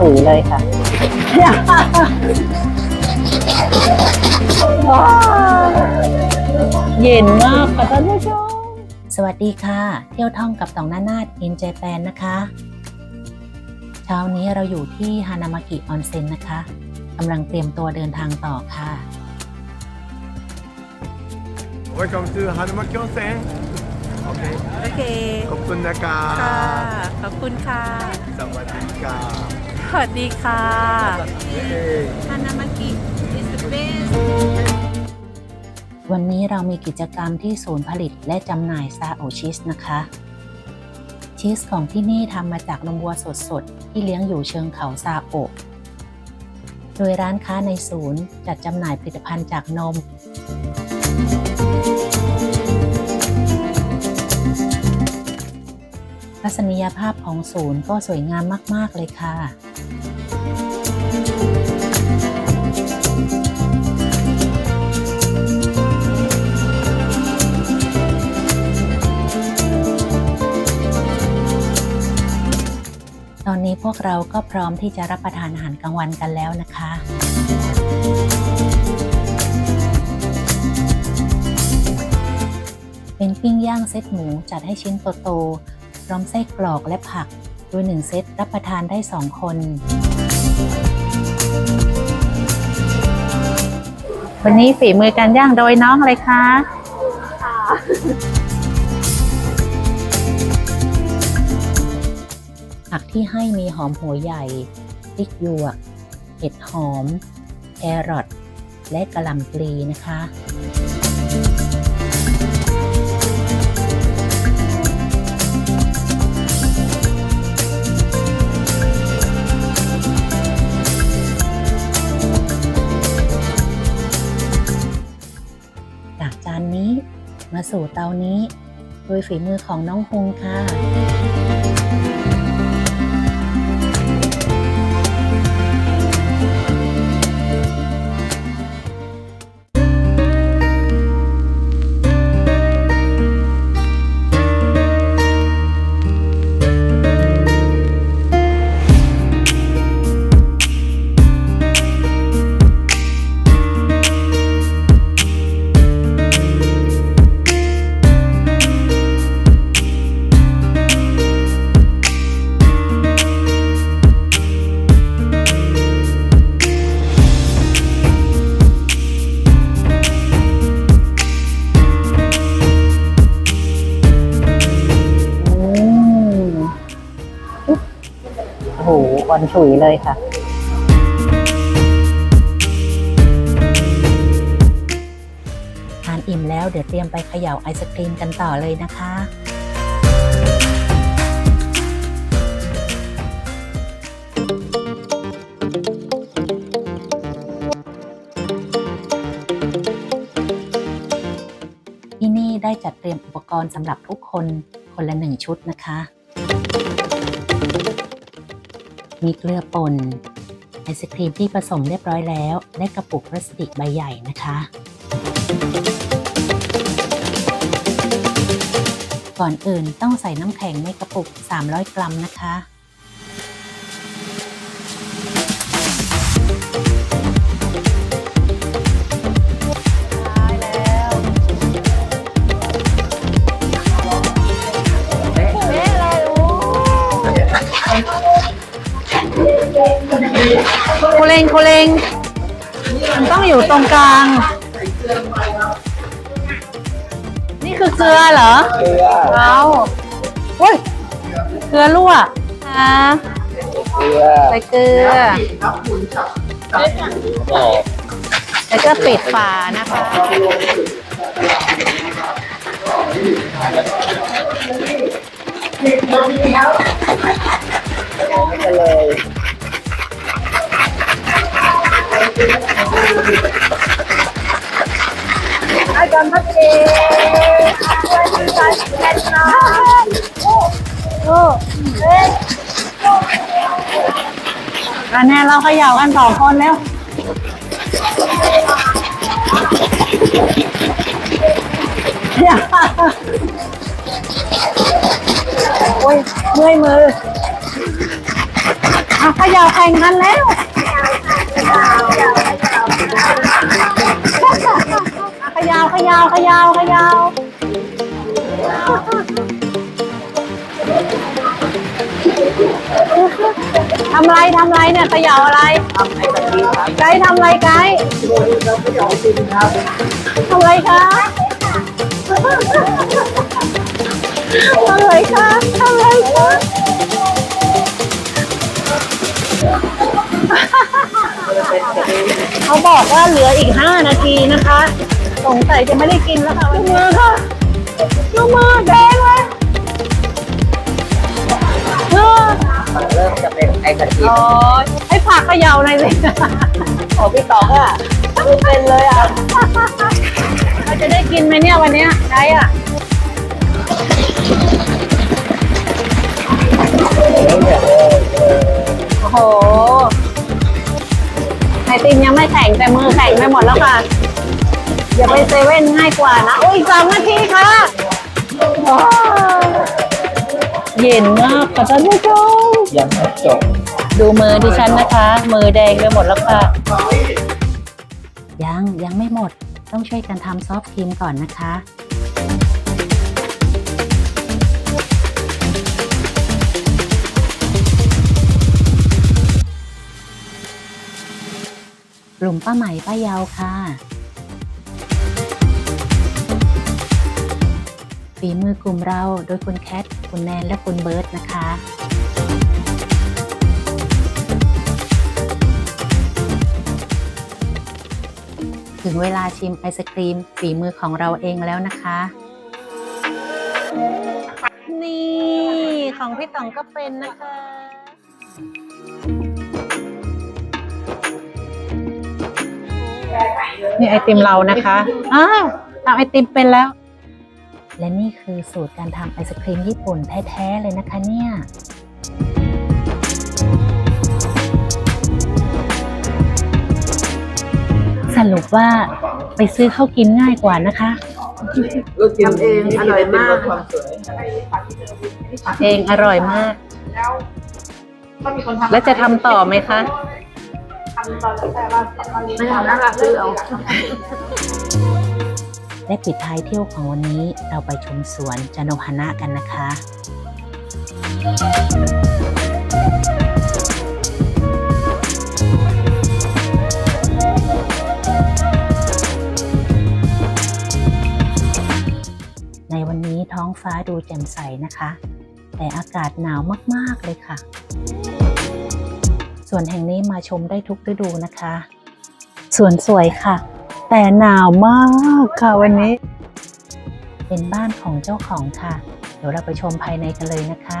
ฉุยเลยค่ะว้าวเย็นมากค่ะท่านผู้ชมสวัสดีค่ะ เที่ยวท่องกับตองนานาดอินเจแปนนะคะ เช้านี้เราอยู่ที่ฮานามากิออนเซ็นนะคะกำลังเตรียมตัวเดินทางต่อค่ะ Welcome to Hanamaki Onsen. Okay. โอเค ขอบคุณนะครัค่ะบขอบคุณค่ะ สวัสดีครับ สวัสดีค่ะเย้ฮานามากิ is the best วันนี้เรามีกิจกรรมที่ศูนย์ผลิตและจำหน่ายซาโอชีสนะคะ ชีสของที่นี่ทำมาจากนมวัวสดๆ ที่เลี้ยงอยู่เชิงเขาซาโอะโดยร้านค้าในศูนย์จัดจำหน่ายผลิตภัณฑ์จากนมทัศนียภาพของศูนย์ก็สวยงามมาก ๆ เลยค่ะ ตอนนี้พวกเราก็พร้อมที่จะรับประทานอาหารกลางวันกันแล้วนะคะเป็นปิ้งย่างเซตหมูจัดให้ชิ้นโตๆพร้อมไส้กรอกและผักโดยหนึ่งเซตรับประทานได้สองคน วันนี้ฝีมือการย่างโดยน้องอะไรคะ ผักที่ให้มีหอมหัวใหญ่พริกหยวก เห็ดหอม แครอท และกระหล่ำปลีนะคะจากจานนี้มาสู่เตานี้ โดยฝีมือของน้องฮุงค่ะ หอ่อนฉุยเลยค่ะ ทานอิ่มแล้วเดี๋ยวเตรียมไปเขย่าไอศครีมกันต่อเลยนะคะ ที่นี่ได้จัดเตรียมอุปกรณ์สำหรับทุกคนคนละหนึ่งชุดนะคะ มีเกลือป่นไอศครีมที่ผสมเรียบร้อยแล้ว และกระปุกพลาสติกใบใหญ่นะคะ ก่อนอื่นต้องใส่น้ำแข็งในกระปุก 300 กรัมนะคะ งโคเลงมันต้องอยู่ตรงกลาง นี่คือเกลือเหรอเกลือเอาโอ้ยเกลือรั่วอะเกลือใส่เกลือแล้วก็ปิดฝานะคะ อันนี้เราเขย่ากันสองคนแล้วโอ้ยเมื่อยมืออะเขย่าแข่งกันแล้วาเขยาเขยาเขย่าทำไรทำไรเนี่ยเขย่าอะไรไกด์ทำไรไกด์ทำไรคะทำไรคะทำไรคะเขาบอกว่าเหลืออีก 5 นาทีนะคะ สงสัยจะไม่ได้กินแล้วค่ะลูกมือค่ะลูกมือแดงเลยเออเริ่มจะเป็นไอศครีมอ๋อให้ผักเขย่าหน่อยสิของพี่ต๋องอะดูเป็นเลยอะเราจะได้กินไหมเนี่ยวันเนี้ยใช่อะโอ้โหไอติมยังไม่แข็งแต่มือแข็งไปหมดแล้วค่ะ อย่าไปเซเว่นง่ายกว่านะอุ้ยสามนาทีค่ะว้าวเย็นมากค่ะท่านผู้ชมยังไม่จบดูมือดิฉันนะคะ มือแดงไปหมดแล้วค่ะ ยังยังไม่หมดต้องช่วยกันทำซอฟต์ครีมก่อนนะคะ กลุ่มป้าใหม่ป้ายาวค่ะ ฝีมือกลุ่มเราโดยคุณแคท คุณแนน และคุณเบิร์ตนะคะถึงเวลาชิมไอศครีมฝีมือของเราเองแล้วนะคะ นี่ของพี่ต๋องก็เป็นนะคะ นี่ไอติมเรานะคะอ้าวทำไอติมเป็นแล้ว และนี่คือสูตรการทำไอศครีมญี่ปุ่นแท้ๆเลยนะคะเนี่ยสรุปว่าไปซื้อเข้าวกินง่ายกว่านะคะทำเองอร่อยมากเองอร่อยมาก แล้วจะทำต่อไหมคะไม่ทำแล้วค่ะซื้อเอา และปิดท้ายเที่ยวของวันนี้เราไปชมสวนจาโนฮานะกันนะคะ ในวันนี้ท้องฟ้าดูแจ่มใสนะคะ แต่อากาศหนาวมาก ๆ เลยค่ะ ส่วนแห่งนี้มาชมได้ทุกฤดูนะคะ สวนสวยค่ะ แต่หนาวมากค่ะวันนี้ เป็นบ้านของเจ้าของค่ะ เดี๋ยวเราไปชมภายในกันเลยนะคะ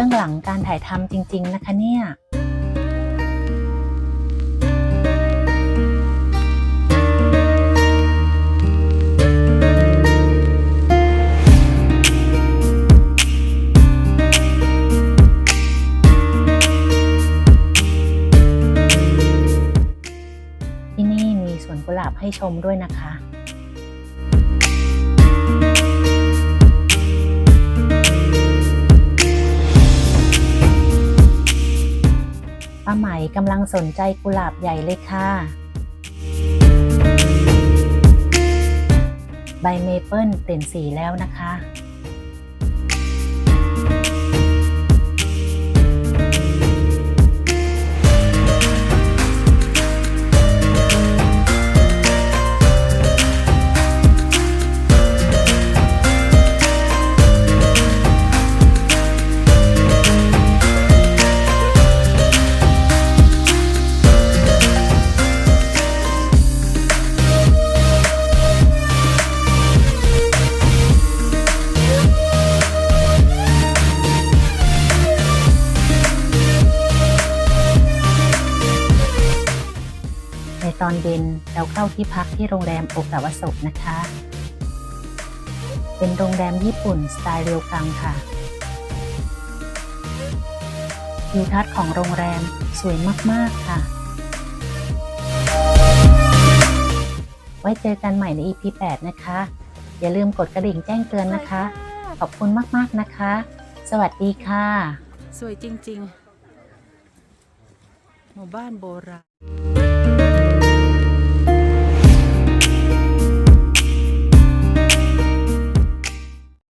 บื้องหลังการถ่ายทำจริง ๆ นะคะเนี่ยที่นี่มีสวนกุหลาบให้ชมด้วยนะคะ ไหมกำลังสนใจกุหลาบใหญ่เลยค่ะ ใบเมเปิลเปลี่ยนสีแล้วนะคะ อนเย็นเราเข้าที่พักที่โรงแรมโอกาวาโสะนะคะ เป็นโรงแรมญี่ปุ่นสไตล์เรียวกังค่ะวิวทัศน์ของโรงแรมสวยมาก ๆ ค่ะ ไว้เจอกันใหม่ใน EP 8 นะคะ อย่าลืมกดกระดิ่งแจ้งเตือนนะคะ ขอบคุณมาก ๆ นะคะ สวัสดีค่ะ สวยจริง ๆ หมู่บ้านโบราณ